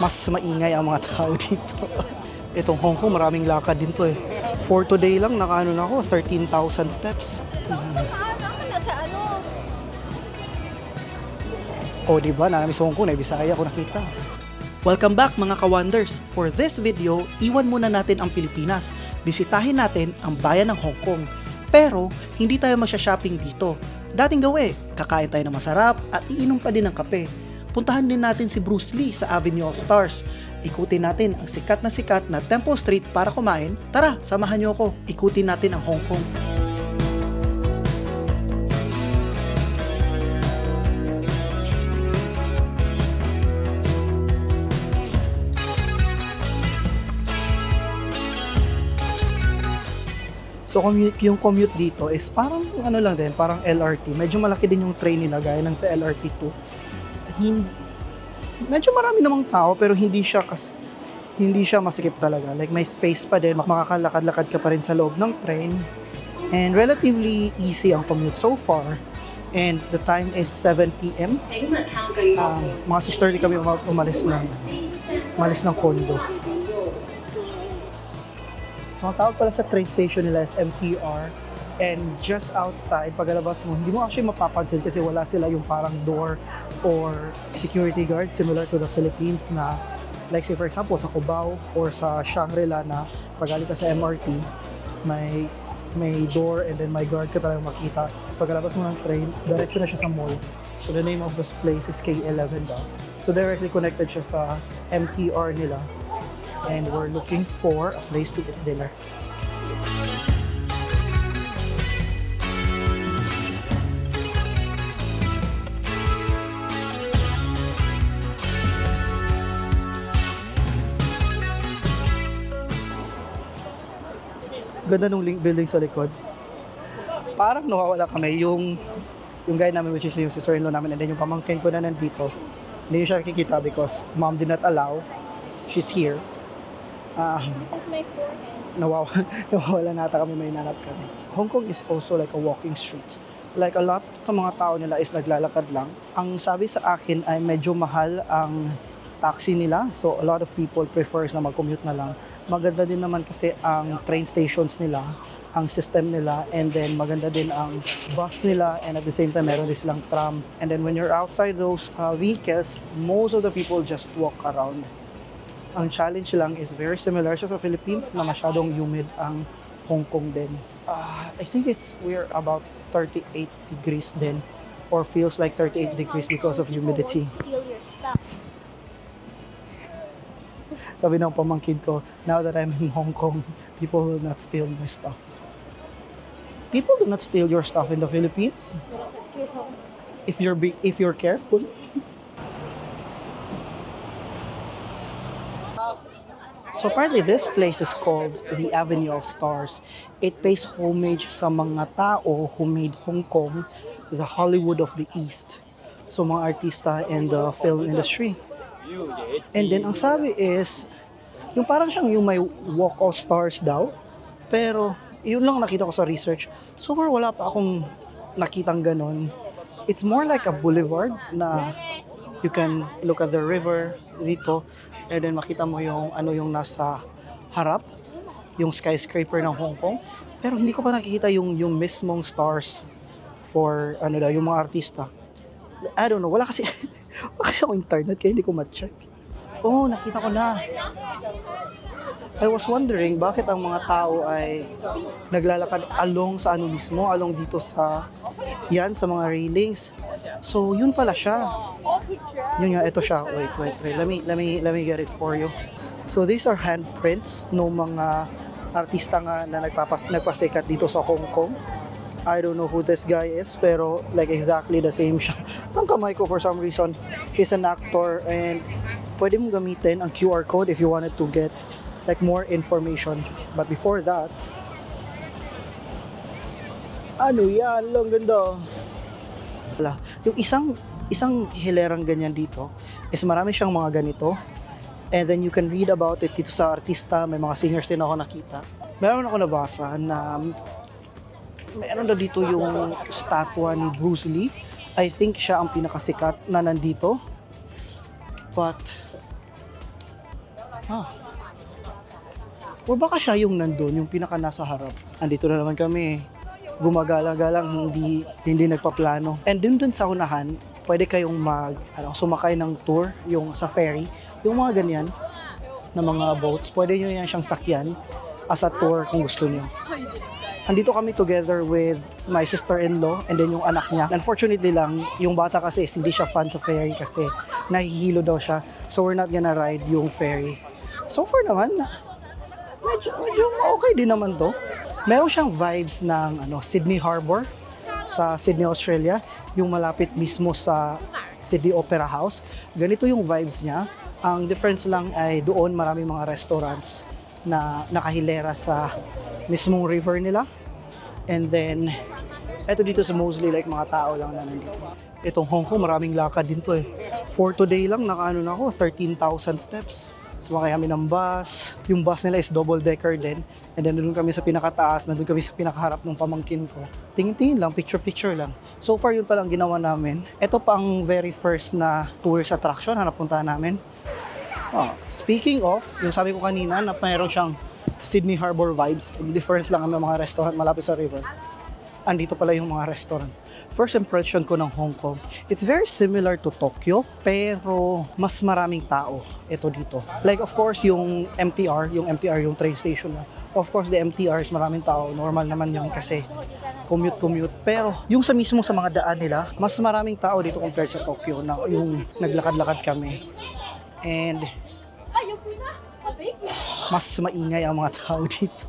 mas maingay ang mga tao dito. Itong Hong Kong, maraming lakad din to eh. For today lang, nakaano na ako, 13,000 steps. Ako? O di ba, namin sa Hong Kong, na Bisaya ko nakita. Welcome back mga ka-wonders! For this video, iwan muna natin ang Pilipinas. Bisitahin natin ang bayan ng Hong Kong. Pero, hindi tayo magsha-shopping dito. Dating gawi, kakain tayo ng masarap at iinom pa din ng kape. Puntahan din natin si Bruce Lee sa Avenue of Stars. Ikutin natin ang sikat na sikat na Temple Street para kumain. Tara, samahan niyo ako. Ikutin natin ang Hong Kong. So commute, yung commute dito is parang ano lang din, parang LRT. Medyo malaki din yung train nila gaya ng sa LRT2. Hin medyo marami namang tao pero hindi siya kas hindi siya masikip talaga. Like may space pa din, makakalakad-lakad ka pa rin sa loob ng train. And relatively easy ang commute so far. And the time is 7 p.m. Um, mga 6.30 kami uma- umalis ng umalis ng condo. So, ang tawag pala sa train station nila is MTR. And just outside, pagkalabas mo, hindi mo actually mapapansin kasi wala sila yung parang door or security guard similar to the Philippines na like say for example sa Cubao or sa Shangri-La na pagaling ka sa MRT, may may door and then may guard ka talagang makita. Pagkalabas mo ng train, diretso na siya sa mall. So the name of this place is K11 daw. So directly connected siya sa MTR nila and we're looking for a place to eat dinner. Ganda nung link building sa likod. Parang nawawala kami yung yung guy namin which is yung sister-in-law namin and then yung pamangkin ko na nandito. Hindi siya nakikita because mom did not allow. She's here. Ah, Is it my forehead? nawawa, nawawala nata kami, may nanap kami. Hong Kong is also like a walking street. Like a lot sa mga tao nila is naglalakad lang. Ang sabi sa akin ay medyo mahal ang taxi nila. So a lot of people prefers na mag-commute na lang. Maganda din naman kasi ang train stations nila, ang system nila, and then maganda din ang bus nila, and at the same time meron din silang tram. And then when you're outside those uh, vehicles, most of the people just walk around. Ang challenge lang is very similar siya sa Philippines na masyadong humid ang Hong Kong din. Ah, I think it's we're about 38 degrees din or feels like 38 degrees because of humidity. Sabi ng pamangkin ko, now that I'm in Hong Kong, people will not steal my stuff. People do not steal your stuff in the Philippines if you're be, if you're careful. So apparently this place is called the Avenue of Stars. It pays homage sa mga tao who made Hong Kong the Hollywood of the East. So mga artista in the film industry. And then ang sabi is, yung parang siyang yung may walk of stars daw. Pero yun lang nakita ko sa research. So far wala pa akong nakitang ganon. It's more like a boulevard na you can look at the river dito and then makita mo yung ano yung nasa harap yung skyscraper ng Hong Kong pero hindi ko pa nakikita yung yung mismong stars for ano daw yung mga artista I don't know wala kasi wala kasi akong internet kaya hindi ko ma-check oh nakita ko na I was wondering bakit ang mga tao ay naglalakad along sa ano mismo along dito sa yan sa mga railings so yun pala siya yun nga, ito siya. Wait, wait, wait. Let me, let me, let me get it for you. So these are handprints ng mga artista nga na nagpapas, nagpasikat dito sa Hong Kong. I don't know who this guy is, pero like exactly the same siya. Ang kamay ko for some reason, he's an actor and pwede mong gamitin ang QR code if you wanted to get like more information. But before that, ano yan? Long ganda. Wala. Yung isang isang hilerang ganyan dito is marami siyang mga ganito. And then you can read about it dito sa artista. May mga singers din ako nakita. Meron ako nabasa na meron na dito yung statwa ni Bruce Lee. I think siya ang pinakasikat na nandito. But Ah. O baka siya yung nandun, yung pinaka nasa harap. Andito na naman kami. Gumagala-galang, hindi hindi nagpaplano. And dun dun sa unahan, pwede kayong mag ano, sumakay ng tour, yung sa ferry, yung mga ganyan na mga boats. Pwede nyo yan siyang sakyan as a tour kung gusto nyo. Andito kami together with my sister-in-law and then yung anak niya. Unfortunately lang, yung bata kasi is hindi siya fan sa ferry kasi nahihilo daw siya. So we're not gonna ride yung ferry. So far naman, medyo, medyo okay din naman to. Meron siyang vibes ng ano, Sydney Harbor sa Sydney, Australia. Yung malapit mismo sa Sydney Opera House. Ganito yung vibes niya. Ang difference lang ay doon maraming mga restaurants na nakahilera sa mismong river nila. And then, eto dito sa mostly like mga tao lang na nandito. Itong Hong Kong, maraming lakad din to eh. For today lang, nakaano na ako, 13,000 steps. Sumakay kami ng bus. Yung bus nila is double decker din. And then nandun kami sa pinakataas, nandun kami sa pinakaharap ng pamangkin ko. Tingin-tingin lang, picture-picture lang. So far yun pa lang ginawa namin. Ito pa ang very first na tourist attraction na napuntahan namin. Oh, speaking of, yung sabi ko kanina na mayroon siyang Sydney Harbor vibes. Difference lang ang mga restaurant malapit sa river. Andito pala yung mga restaurant. First impression ko ng Hong Kong, it's very similar to Tokyo, pero mas maraming tao ito dito. Like of course yung MTR, yung MTR yung train station na. Of course the MTR is maraming tao, normal naman yun kasi commute-commute. Pero yung sa mismo sa mga daan nila, mas maraming tao dito compared sa Tokyo na yung naglakad-lakad kami. And mas maingay ang mga tao dito.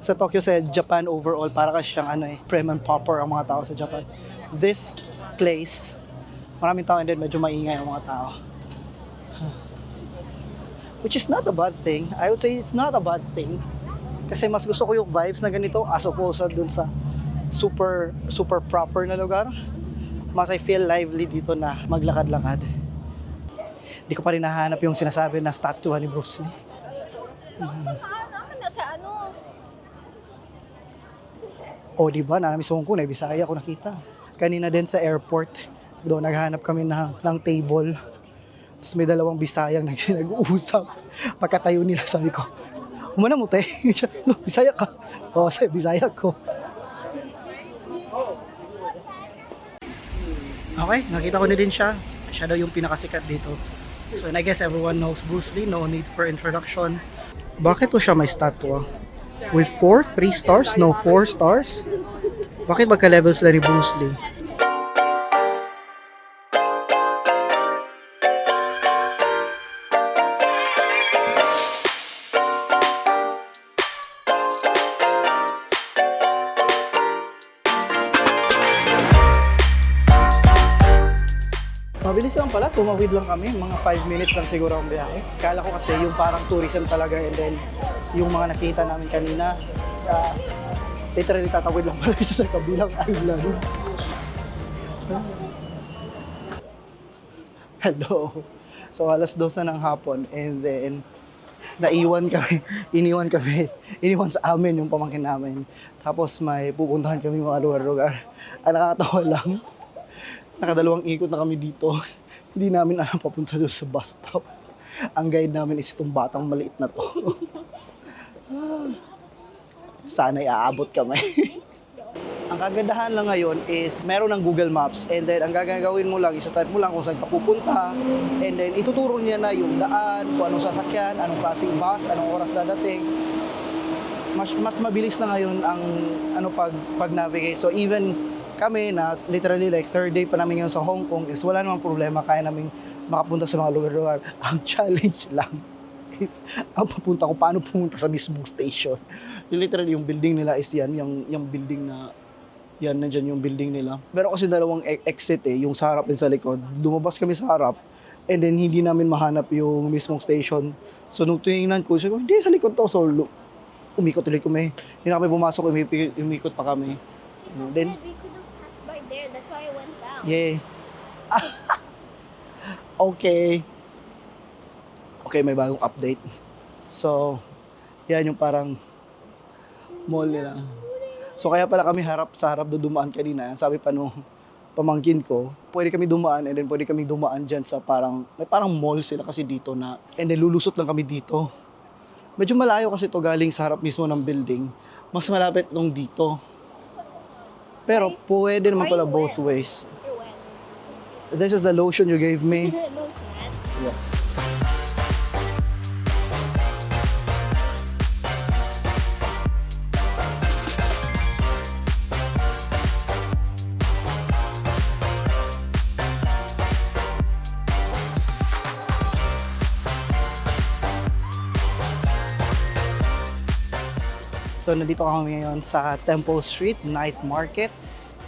sa Tokyo, sa Japan overall, para kasi siyang ano eh, prim and proper ang mga tao sa Japan. This place, maraming tao and then medyo maingay ang mga tao. Which is not a bad thing. I would say it's not a bad thing. Kasi mas gusto ko yung vibes na ganito as opposed sa dun sa super super proper na lugar. Mas I feel lively dito na maglakad-lakad. Hindi ko pa rin nahanap yung sinasabi na statue ni Bruce Lee. Ano na sa ano? O di ba, nanamis Hong Kong, eh, Bisaya ko nakita. Kanina din sa airport, doon naghanap kami ng, ng table. Tapos may dalawang Bisayang nag- nag-uusap. Pagkatayo nila, sabi ko, umana mo, te. No, Bisaya ka. Oo, sabi, Bisaya ko. Okay, nakita ko na din siya. Siya daw yung pinakasikat dito. And I guess everyone knows Bruce Lee. No need for introduction. Bakit to siya may statue? With 4? 3 stars? No, 4 stars? Bakit magka-level sila ni Bruce Lee? Pala, tumawid lang kami, mga 5 minutes lang siguro ang biyahe. Kala ko kasi yung parang tourism talaga and then yung mga nakita namin kanina, uh, literally tatawid lang pala siya sa kabilang island. Hello. So alas dos na ng hapon and then naiwan kami, iniwan kami, iniwan sa amin yung pamangkin namin. Tapos may pupuntahan kami mga lugar-lugar. Ang nakakatawa lang, nakadalawang ikot na kami dito. Hindi namin alam papunta doon sa bus stop. Ang guide namin is itong batang maliit na to. Sana'y aabot kami. ang kagandahan lang ngayon is meron ng Google Maps and then ang gagawin mo lang, isa-type mo lang kung saan ka pupunta and then ituturo niya na yung daan, kung anong sasakyan, anong klaseng bus, anong oras dadating. Mas mas mabilis na ngayon ang ano pag pag navigate. So even kami na literally like third day pa namin ngayon sa Hong Kong is wala namang problema kaya namin makapunta sa mga lugar-lugar. Ang challenge lang is ang papunta ko paano pumunta sa mismong station. Literally yung building nila is yan, yung, yung building na yan, nandyan yung building nila. Meron kasi dalawang e- exit eh, yung sa harap and sa likod. Lumabas kami sa harap and then hindi namin mahanap yung mismong station. So nung tinignan ko, sabi ko, hindi, sa likod to. So umikot ulit kami. Hindi na kami pumasok, umikot, umikot pa kami. And then, Yeah. okay. Okay, may bagong update. So, yan yung parang mall nila. So, kaya pala kami harap sa harap do dumaan kanina. Sabi pa nung, pamangkin ko, pwede kami dumaan and then pwede kami dumaan dyan sa parang, may parang mall sila kasi dito na, and then lulusot lang kami dito. Medyo malayo kasi to galing sa harap mismo ng building. Mas malapit nung dito. Pero pwede naman pala both ways. This is the lotion you gave me. chance. So nandito kami ngayon sa Temple Street Night Market.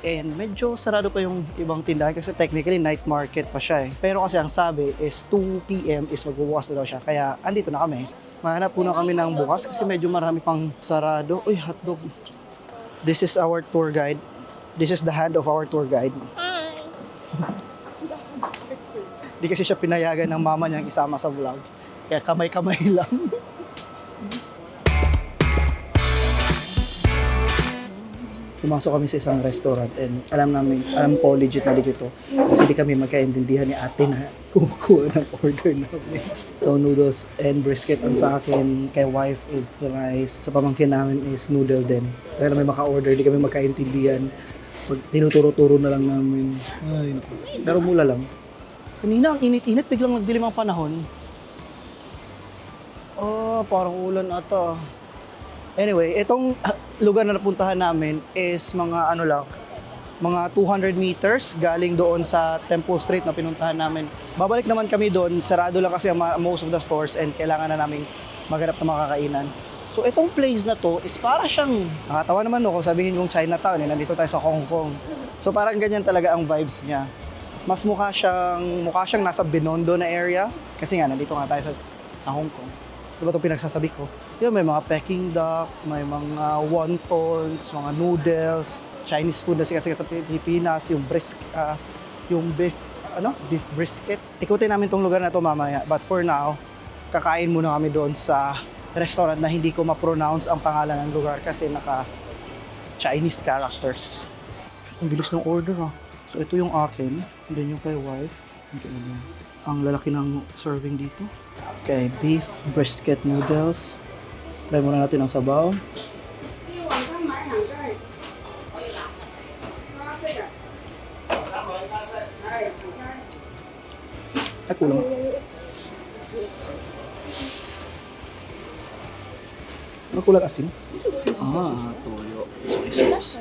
And medyo sarado pa yung ibang tindahan kasi technically night market pa siya eh. Pero kasi ang sabi is 2 p.m. is magbubukas na daw siya. Kaya andito na kami. Mahanap po na kami ng bukas kasi medyo marami pang sarado. Uy, hotdog. This is our tour guide. This is the hand of our tour guide. Hi. Di kasi siya pinayagan ng mama niyang isama sa vlog. Kaya kamay-kamay lang. Pumasok kami sa isang restaurant and alam namin, alam ko legit na legit to. Kasi di kami magkaintindihan ni ate na kumukuha ng order namin. So noodles and brisket ang sa akin, kay wife is rice. Sa pamangkin namin is noodle din. Kaya may maka-order, di kami magkaintindihan. Pag tinuturo-turo na lang namin. Ay. Pero mula lang. Kanina ang init-init, biglang nagdilim ang panahon. Oh, parang ulan ata. Anyway, itong ah, lugar na napuntahan namin is mga ano lang, mga 200 meters galing doon sa Temple Street na pinuntahan namin. Babalik naman kami doon, sarado lang kasi ang most of the stores and kailangan na namin maghanap ng makakainan. So itong place na to is para siyang, nakatawa naman no, kung sabihin kong Chinatown, eh, nandito tayo sa Hong Kong. So parang ganyan talaga ang vibes niya. Mas mukha siyang, mukha siyang nasa Binondo na area. Kasi nga, nandito nga tayo sa, sa Hong Kong. Diba itong pinagsasabi ko? Yun, may mga Peking duck, may mga wontons, mga noodles, Chinese food na sikat-sikat sa Pilipinas, yung brisk, ah, yung beef, ano, beef brisket. Ikutin namin tong lugar na to mamaya. But for now, kakain muna kami doon sa restaurant na hindi ko ma-pronounce ang pangalan ng lugar kasi naka Chinese characters. Ang bilis ng order ah. So ito yung akin, then yung kay wife. Okay, ano, ang lalaki ng serving dito. Okay, beef brisket noodles. Try muna natin ang sabaw. Ay, kulang. Ano kulang asin? Ah, toyo. Soy sauce.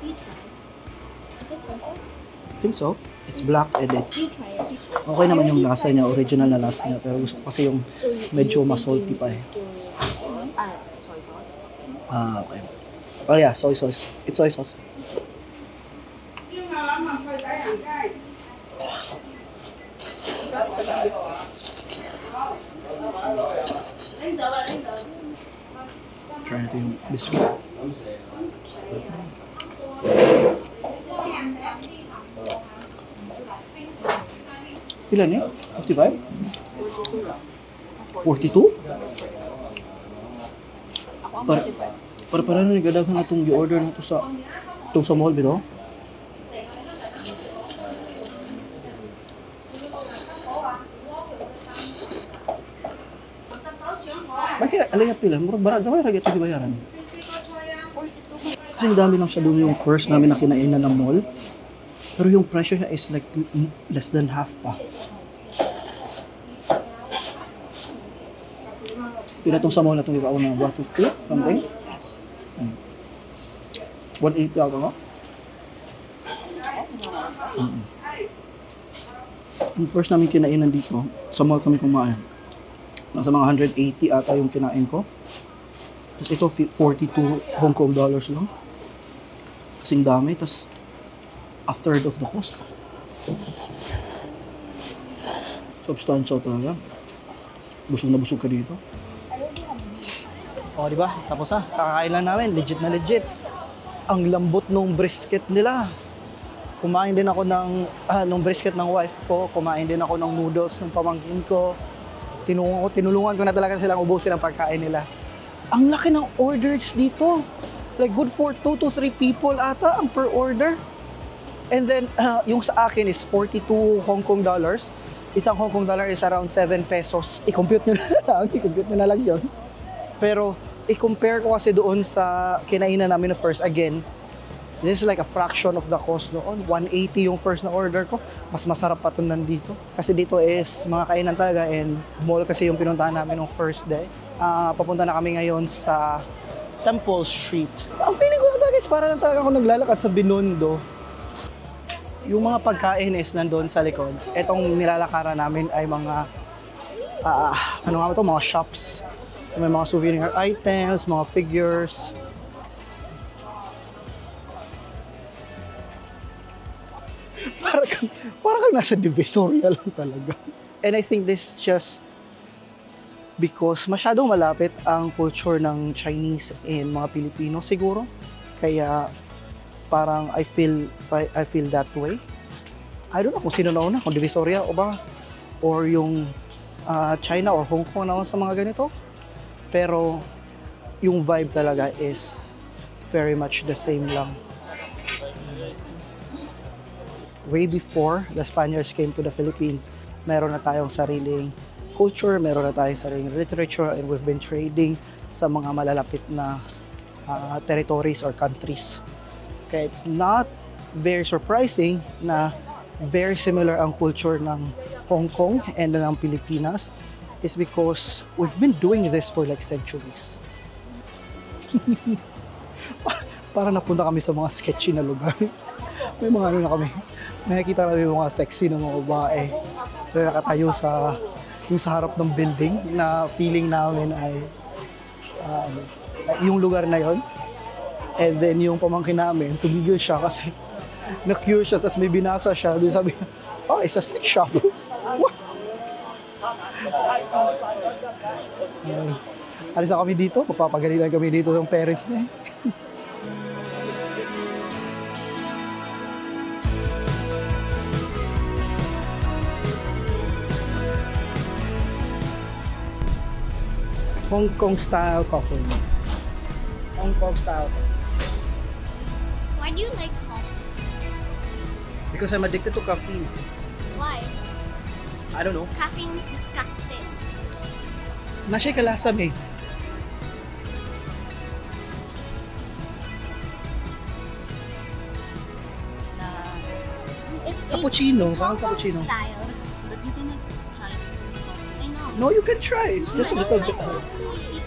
You? I think so. It's black and it's okay naman yung lasa niya, original na lasa niya. Pero gusto ko kasi yung medyo masalty pa eh. Ah. Ah, okay. Oh yeah, soy sauce. It's soy sauce. Try natin yung biscuit. Ilan eh? 55? 42? Para, para para na nagadagan na itong i-order na to sa itong sa mall bito. Bakit alay pila? Murag bara daw ra gyud bayaran. Kasi dami lang siya doon yung first namin na kinainan ng mall. Pero yung presyo niya is like less than half pa. Pila tong sa mall na itong ikaw na 150 something? Hmm. 180 ako no? Mm. Yung first namin kinainan dito, sa mall kami kumain. Nasa mga 180 ata yung kinain ko. Tapos ito, fi- 42 Hong Kong dollars lang. Kasing dami, tapos a third of the cost. Substantial talaga. Busog na busog ka dito. O, di ba? Tapos ah, kakakain lang namin. Legit na legit. Ang lambot nung brisket nila. Kumain din ako ng, ah, nung brisket ng wife ko. Kumain din ako ng noodles ng pamangkin ko. Tinulungan ko, tinulungan ko na talaga silang ubusin ang pagkain nila. Ang laki ng orders dito. Like good for 2 to 3 people ata ang per order. And then, ah, yung sa akin is 42 Hong Kong dollars. Isang Hong Kong dollar is around 7 pesos. I-compute nyo na lang, i-compute nyo na lang yun. Pero, i-compare ko kasi doon sa kinainan namin na first. Again, this is like a fraction of the cost noon. 180 yung first na order ko. Mas masarap pa ito nandito. Kasi dito is mga kainan talaga and mall kasi yung pinuntahan namin nung first day. Ah, papunta na kami ngayon sa Temple Street. Ang feeling ko na talaga is para lang talaga ako naglalakad sa Binondo. Yung mga pagkain is nandun sa likod. Etong nilalakaran namin ay mga, ah, ano nga ito, mga shops. So may mga souvenir items, mga figures. para kang, para kang nasa Divisoria lang talaga. And I think this just because masyadong malapit ang culture ng Chinese and mga Pilipino siguro. Kaya parang I feel I feel that way. I don't know kung sino nauna, kung Divisoria o ba or yung ah, China or Hong Kong na sa mga ganito. Pero yung vibe talaga is very much the same lang. Way before the Spaniards came to the Philippines, meron na tayong sariling culture, meron na tayong sariling literature, and we've been trading sa mga malalapit na ah, territories or countries. Kaya it's not very surprising na very similar ang culture ng Hong Kong and ng Pilipinas is because we've been doing this for like centuries. Para napunta kami sa mga sketchy na lugar. May mga ano na kami. May nakita kami mga sexy na mga babae na nakatayo sa yung sa harap ng building na feeling namin ay um, yung lugar na yon. And then yung pamangkin namin, tumigil siya kasi na-curious siya, tapos may binasa siya. Doon sabi niya, oh, it's a sex shop. What? Ayun. alis na kami dito, papapagalitan kami dito ng parents niya. Hong Kong style coffee. Hong Kong style coffee. Why do you like coffee? Because I'm addicted to caffeine. Why? I don't know. Caffeine is disgusting. Nasa'y kalasam eh. It's Cappuccino, parang cappuccino. style. But you cannot try it. I know. No, you can try. It's just a little bit. coffee.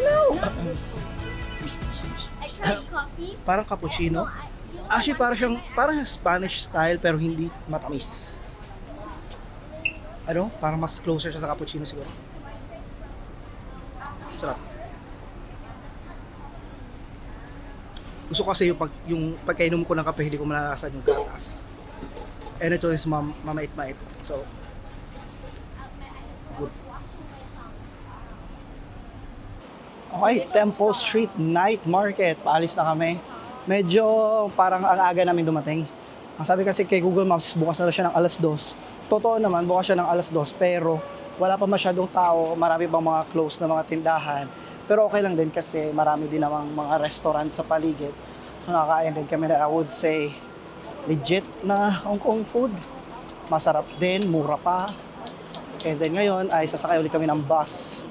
No! Coffee. Parang No, cappuccino. Actually, parang siyang, parang Spanish style pero hindi matamis. Ano? Parang mas closer siya sa cappuccino siguro. Sarap. Gusto ko kasi yung, pag, yung pagkainom ko ng kape, hindi ko malalasan yung gatas. And ito is mam mamait-mait. So, good. Okay, Temple Street Night Market. Paalis na kami. Medyo parang ang aga namin dumating. Ang sabi kasi kay Google Maps, bukas na siya ng alas 2. Totoo naman, bukas siya ng alas 2, pero wala pa masyadong tao, marami pang mga close na mga tindahan. Pero okay lang din kasi marami din namang mga restaurant sa paligid. So nakakain din kami na I would say legit na Hong Kong food. Masarap din, mura pa. And then ngayon ay sasakay ulit kami ng bus